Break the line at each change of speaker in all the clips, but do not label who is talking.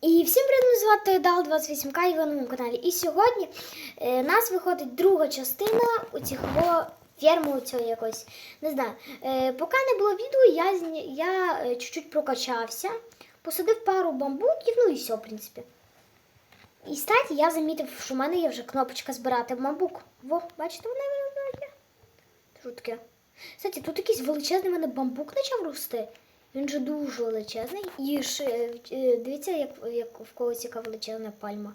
І всім привіт, звати Дал 28К і ви на моєму каналі. І сьогодні е, нас виходить друга частина у цього ферму цього якось. Не знаю. Е, поки не було відео, я, я е, чуть-чуть прокачався, посадив пару бамбуків, ну і все, в принципі. І статі я замітив, що в мене є вже кнопочка збирати бамбук. Во, бачите, вона виглядає. Що? Кстати, тут якийсь величезний в мене бамбук почав рости. Він же дуже величезний. І ж, е, е, дивіться, як, як в когось яка величезна пальма.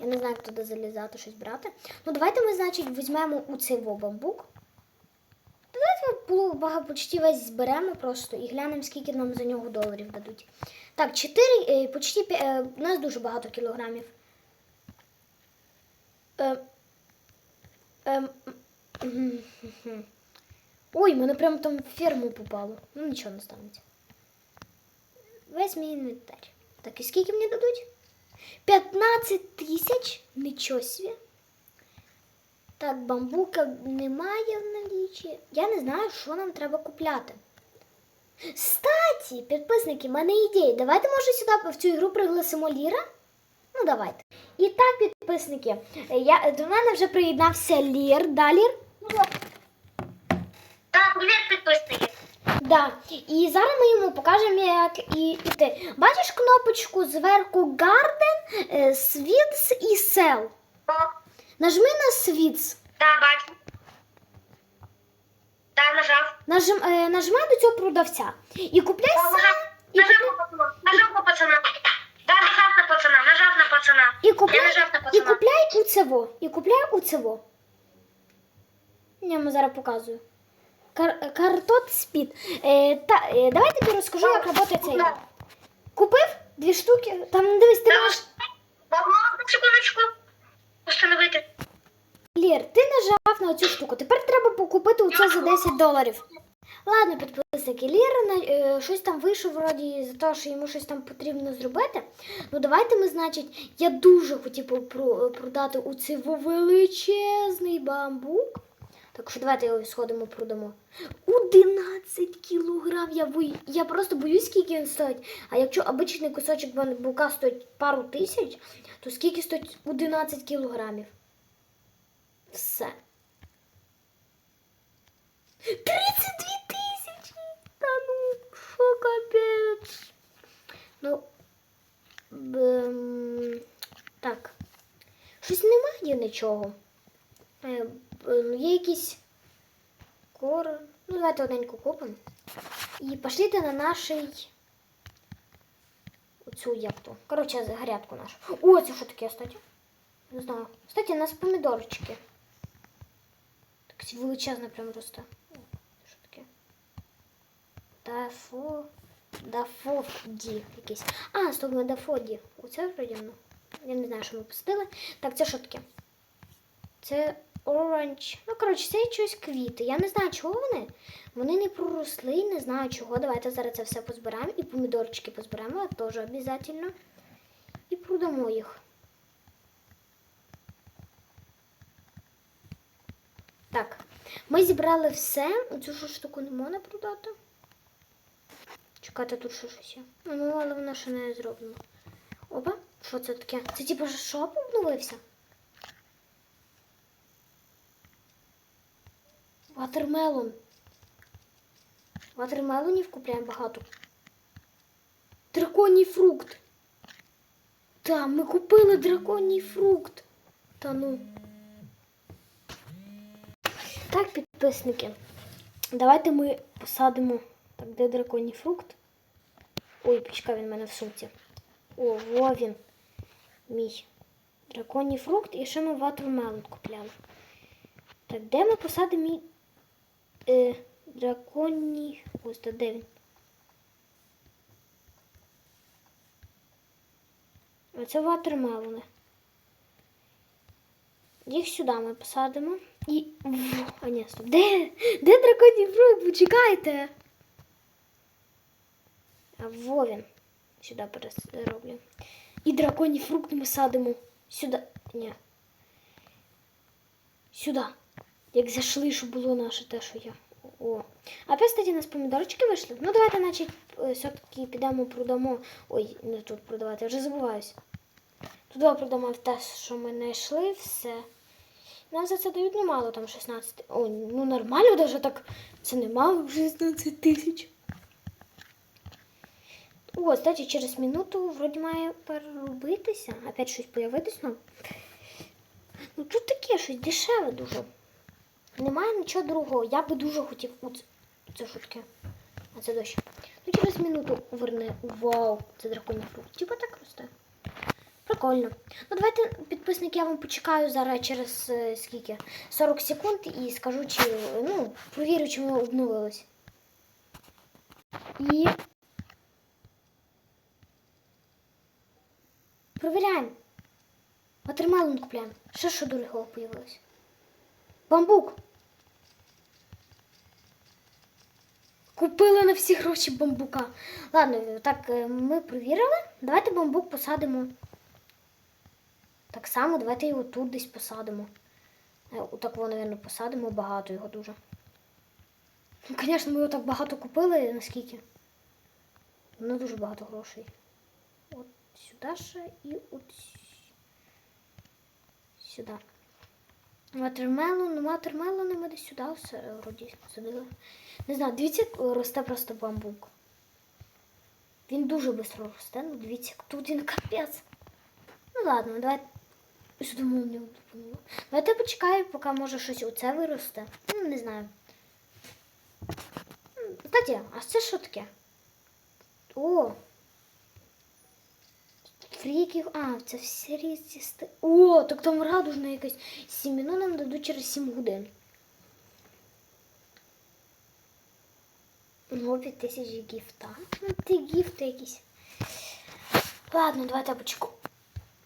Я не знаю, як туди залізати, щось брати. Ну, давайте ми, значить, візьмемо у цей бамбук. Давайте багато почти весь зберемо просто і глянемо, скільки нам за нього доларів дадуть. Так, 4, е, почти, п'я- е, у нас дуже багато кілограмів. Ой, мене прямо там в ферму попало. Ну нічого не станеться. Весь мій інвентар. Так, і скільки мені дадуть? 15 тисяч? Нічого собі. Так, бамбука немає в налічі. Я не знаю, що нам треба купляти. Статі, підписники, в мене ідея. Давайте, може, сюди в цю ігру пригласимо Ліра? Ну, давайте. І так, підписники, я, до мене вже приєднався Лір. Да, Лір?
Так, привіт, підписники.
Да. І зараз ми йому покажемо, як і іти. Бачиш кнопочку зверху Garden, е, Swits і.
О,
Нажми на Swits.
да, бачу. Да, нажав.
Нажим, е, нажми до цього продавця. І купляй сам.
нажав.
І
Нажав
купляй,
на пацана. Нажав на пацана. Да, нажав на пацана. Нажав на пацана.
і купляй,
нажав на
і
пацана.
купляй у цево. І купляй у цево. Я вам зараз показую. Кар, картот спід. Е, та, е, давай тобі розкажу, як працює цей. Купив дві штуки. Там дивись, ти можеш.
Секундочку установити.
Лір, ти нажав на цю штуку. Тепер треба покупити оце за 10 доларів. Ладно, підписники, Лір на, е, щось там вийшов вроді за те, що йому щось там потрібно зробити. Ну давайте ми, значить, я дуже хотів продати у цей величезний бамбук. Так що давайте його сходимо продамо. 11 кілограм. Я, бою... я просто боюсь, скільки він стоїть. А якщо обичний кусочок бамбука стоїть пару тисяч, то скільки стоїть 11 кілограмів? Все. 32 тисячі! Та ну, що капець? Ну, ем, так. Щось немає нічого. Ну, є якісь кор. Ну, давайте одненьку купимо. І пошліте на нашій. Оцю як то. Коротше, гарячку нашу. О, це що таке, кстати? Не знаю. Кстати, у нас помідорчики. Так величезно прям росте. Що таке? Дафо. Дафоді якийсь. А, стоп, не дафоді. Оце вроді воно. Я не знаю, що ми посадили. Так, це що таке? Це оранж. Ну, коротше, це щось квіти. Я не знаю, чого вони. Вони не проросли, не знаю чого. Давайте зараз це все позбираємо. І помідорчики позберемо, теж обов'язково. І продамо їх. Так, ми зібрали все. Оцю штуку не можна продати. Чекайте, тут ще щось є. Ну, але воно ще не зроблено. Опа, що це таке? Це типу шоп обновився? Ватермелон. Ватермелонів купляємо багато. Драконій фрукт. Та, ми купили драконій фрукт. Та ну. Так, підписники. Давайте ми посадимо. Так, де драконій фрукт? Ой, почекай, він в мене в сумці. О, во він. Мій. Драконій фрукт і ще ми ватермелон купляли. Так, де ми посадимо мій е, драконій. Ось то де він? Оце ватермелони. Їх сюди ми посадимо. І. А ні, стоп. Де? Де драконій фрукт? Почекайте. А во він. Сюди перероблю. І драконій фрукт ми садимо. Сюди. Ні. Сюди. Як зайшли, щоб було наше те, що я. О. А кстати, у нас помідорчики вийшли. Ну, давайте, значить, е, все-таки підемо продамо. Ой, не тут продавати, я вже забуваюсь. Туди продамо те, що ми знайшли, все. Нам за це дають немало, там 16. Ой, ну нормально даже так. Це немало 16 тисяч. О, кстати, через минуту вроді має переробитися. Опять щось появитись, ну. Ну тут таке щось дешеве дуже. Немає нічого другого. Я би дуже хотів. О, це, шутки. А це дощ. Ну через минуту верне. Вау, це драконій фрукт. Типа так росте. Прикольно. Ну давайте, підписники, я вам почекаю зараз через е, скільки? 40 секунд і скажу, чи ну, провірю, чи ми обновились. І. Провіряємо. Ватермелон купляємо. Ще що дорого появилось. Бамбук. Купили на всі гроші бамбука. Ладно, так, е, ми провірили. Давайте бамбук посадимо. Так само, давайте його тут десь посадимо. Е, Отак, мабуть, посадимо багато його дуже. Ну, звісно, ми його так багато купили, наскільки. Ну, дуже багато грошей. От сюди ще і от сюди. Ватермелон, ну ватермелони ми десь сюди все вроді садили. Не знаю, дивіться, як росте просто бамбук. Він дуже швидко росте, ну дивіться, тут він капець. Ну ладно, давайте. Давайте почекаю, поки може щось оце виросте. Ну, не знаю. Кстати, а це що таке? О! Фріків. А, це всі різні сти. О, так там радужна якась. Сіміну нам дадуть через 7 годин. Ну, 5 тисяч гіфта. Ти гіфти якісь. Ладно, давайте я почекаю.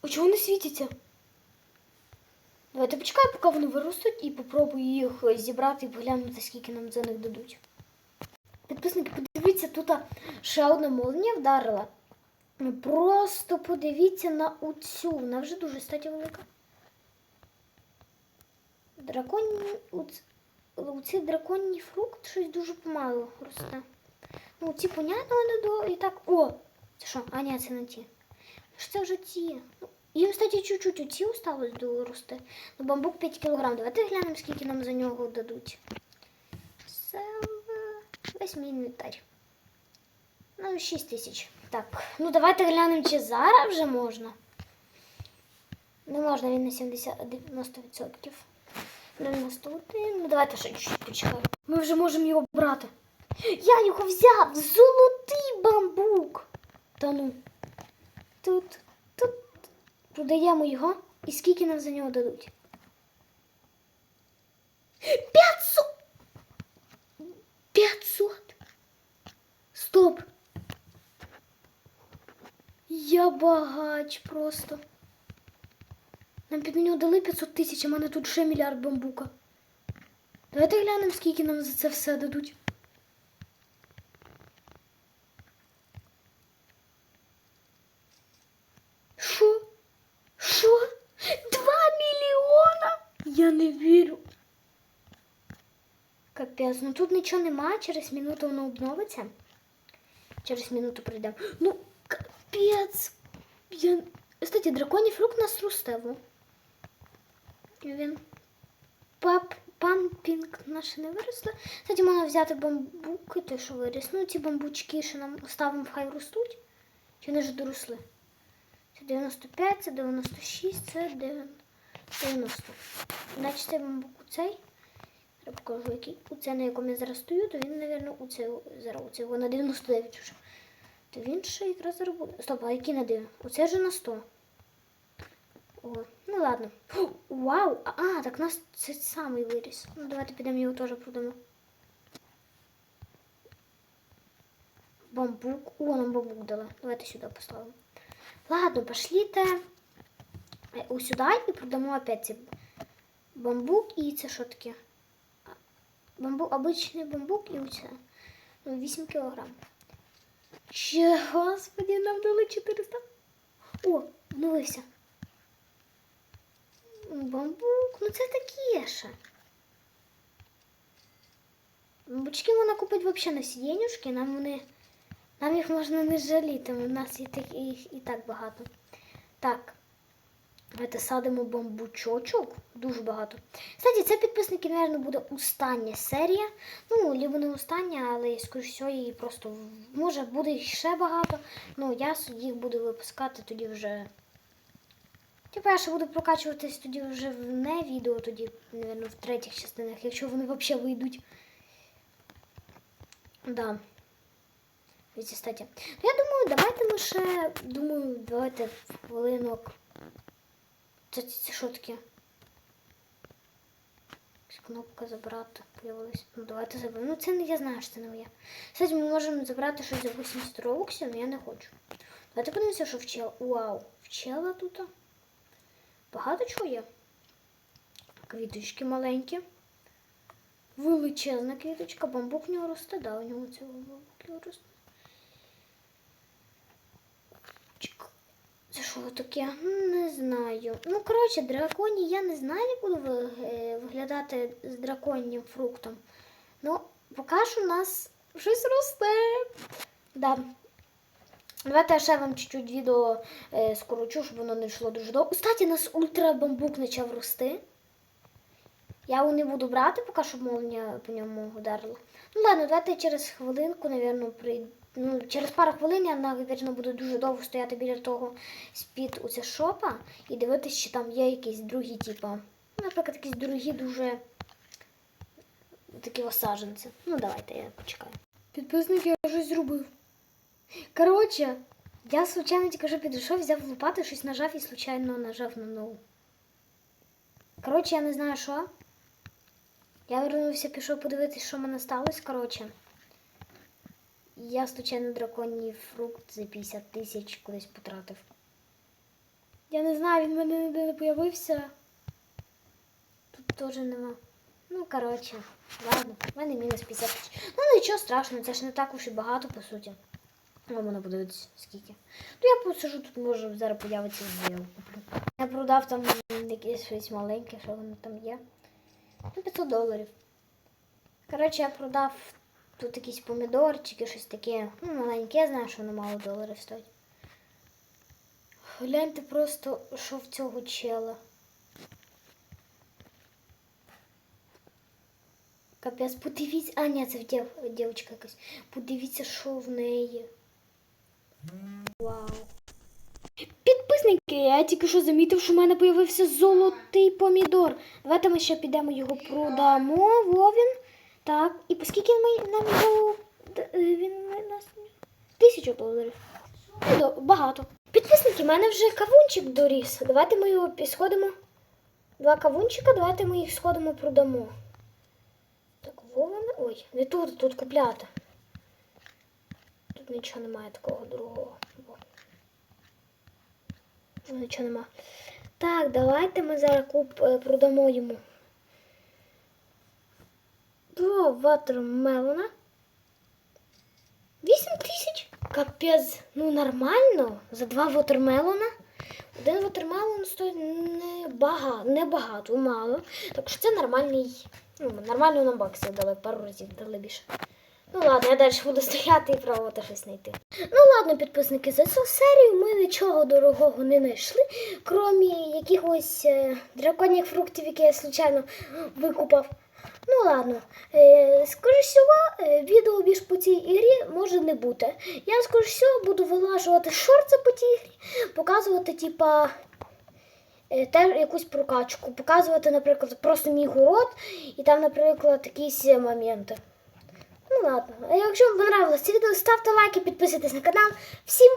А чого вони світяться? Давайте почекаю, поки вони виростуть, і попробую їх зібрати і поглянути, скільки нам за них дадуть. Підписники, подивіться, тут ще одна молнія вдарила. Ну, Просто подивіться на оцю. Вона вже дуже статі велика. Драконні. оц- Оцей драконній фрукт щось дуже помало росте. Ну, ці понятно вони до і так. О! Це що? А, ні, це не ті. Це вже ті? Ну, І, кстати, чуть-чуть оці осталось дорости. Ну, бамбук 5 кг. Давайте глянемо, скільки нам за нього дадуть. Це весь мій інвентар. Ну, 6 тисяч. Так, ну давайте глянемо, чи зараз вже можна. Не можна, він на 70, 90%. 91. Ну давайте ще чуть-чуть почекаємо. Ми вже можемо його брати. Я його взяв! Золотий бамбук! Та ну. Тут, тут. Продаємо його. І скільки нам за нього дадуть? 500! 500! Стоп! Я багач просто. Нам під нього дали 500 тисяч, а в мене тут ще мільярд бамбука. Давайте глянемо, скільки нам за це все дадуть. Що? Що? Два мільйона? Я не вірю. Капець, ну тут нічого немає, через минуту воно обновиться. Через минуту прийдемо. Ну, капець. Я... Кстати, драконій фрукт нас ростево. Він пап, пампінг наше не виросло. Кстати, можна взяти бамбуки, той, що виріс. Ну, ці бамбучки, що нам оставимо, хай ростуть. Чи вони вже доросли? Це 95, це 96, це 90. Значить, цей бамбук цей. Я покажу, який. У цей, на якому я зараз стою, то він, мабуть, у цей, зараз у цей, на 99 вже. То він ще якраз зараз буде. Стоп, а який на 9? Оце вже на 100. О, ну ладно. О, вау! А, так у нас це самий виріс. Ну, давайте підемо його теж продамо. Бамбук. О, нам бамбук дали. Давайте сюди поставимо. Ладно, пошліте е, у сюди і продамо опять ці бамбук і це що таке? А, Бамбук, обичний бамбук і оце. Ну, 8 кілограм. Ще, господи, нам дали 400. О, обновився. Бамбук, ну це таке ще. Бучки вона купить взагалі на сидінюшки, нам вони. Нам їх можна не жаліти, у нас їх і так багато. Так. Давайте садимо бамбучочок. Дуже багато. Кстати, це підписники, мабуть, буде остання серія. Ну, либо не остання, але скоріш всього її просто може буде ще багато. Ну, я їх буду випускати тоді вже. Типа я ще буду прокачуватись тоді вже в не відео, тоді, мабуть, в третіх частинах, якщо вони взагалі вийдуть. Да. Ну, я думаю, давайте ми ще, думаю, давайте хвилинок. Що таке? Якась Кнопка забрати появилась. Ну давайте заберемо. Ну це не я знаю, що це не. Кстати, ми можемо забрати щось за 80 робоксів, але я не хочу. Давайте подивимося, що вчела. Вау, вчела тут. Багато чого є. Квіточки маленькі. Величезна квіточка, бамбук нього росте, да, у нього цього бамбук росте. Це що таке? Не знаю. Ну, коротше, драконі я не знаю, як буду е, виглядати з драконнім фруктом. Ну, поки що у нас щось росте. Да. Давайте я ще вам чуть-чуть відео е, скорочу, щоб воно не йшло дуже довго. Кстати, у нас ультрабамбук почав рости. Я його не буду брати, поки щоб молния по ньому ударила. Ну ладно, давайте через хвилинку, напевно, прийду. Ну, через пару хвилин я, напевно, буду дуже довго стояти біля того з-під оця шопа і дивитися, чи там є якісь другі, типа. Ну, наприклад, якісь другі дуже такі осадженці. Ну, давайте, я почекаю. Підписник, я щось зробив. Коротше, я случайно тільки що підійшов, взяв лопату, щось нажав і случайно нажав на нову. Коротше, я не знаю що. Я вернувся, пішов подивитися, що в мене сталося. Коротше. Я случайно драконій фрукт за 50 тисяч кудись потратив. Я не знаю, він в мене ніде не появився. Тут теж нема. Ну, коротше, ладно, в мене мінус 50 тисяч. Ну, нічого страшного, це ж не так уж і багато, по суті. Ну, можна подивитися, скільки. Ну, я посижу тут, може, зараз появиться я куплю. Я продав там якесь щось маленьке, що воно там є. Ну, 500 доларів. Коротше, я продав тут якісь помідорчики, щось таке. Ну, маленьке, я знаю, що воно мало доларів стоїть. Гляньте просто, що в цього чела. Капець, подивіться. А, ні, це дів... дівчинка якась. Подивіться, що в неї. Вау. Підписники, я тільки що замітив, що в мене з'явився золотий помідор. Давайте ми ще підемо його продамо. Вовін. Так. І по скільки ми нам його е, він нас тисячу доларів. Ну, багато. Підписники, в мене вже кавунчик доріс. Давайте ми його сходимо. Два кавунчика, давайте ми їх сходимо продамо. Так, Вовин. Ой, не тут, тут купляти. Тут нічого немає такого другого. Нічого нема. Так, давайте ми зараз куп, е, продамо йому. Два ватермелона. Вісім тисяч? Капець, ну нормально. За два ватермелона. Один ватермелон стоїть не багато, мало. Так що це нормальний. Ну, нормально нам баксів дали, пару разів дали більше. Ну ладно, я далі буду стояти і пробувати щось знайти. Ну ладно, підписники, за цю серію ми нічого дорогого не знайшли, крім якихось е, драконіх фруктів, які я случайно викупав. Ну ладно, е, скоріш всього, е, відео більш по цій ігрі може не бути. Я скоріш всього буду вилажувати шорти по цій ігрі, показувати, типа. е, Теж якусь прокачку, показувати, наприклад, просто мій город і там, наприклад, якісь моменти. Ну ладно, а якщо вам понравилось це відео, ставте лайки, підписуйтесь на канал. Всім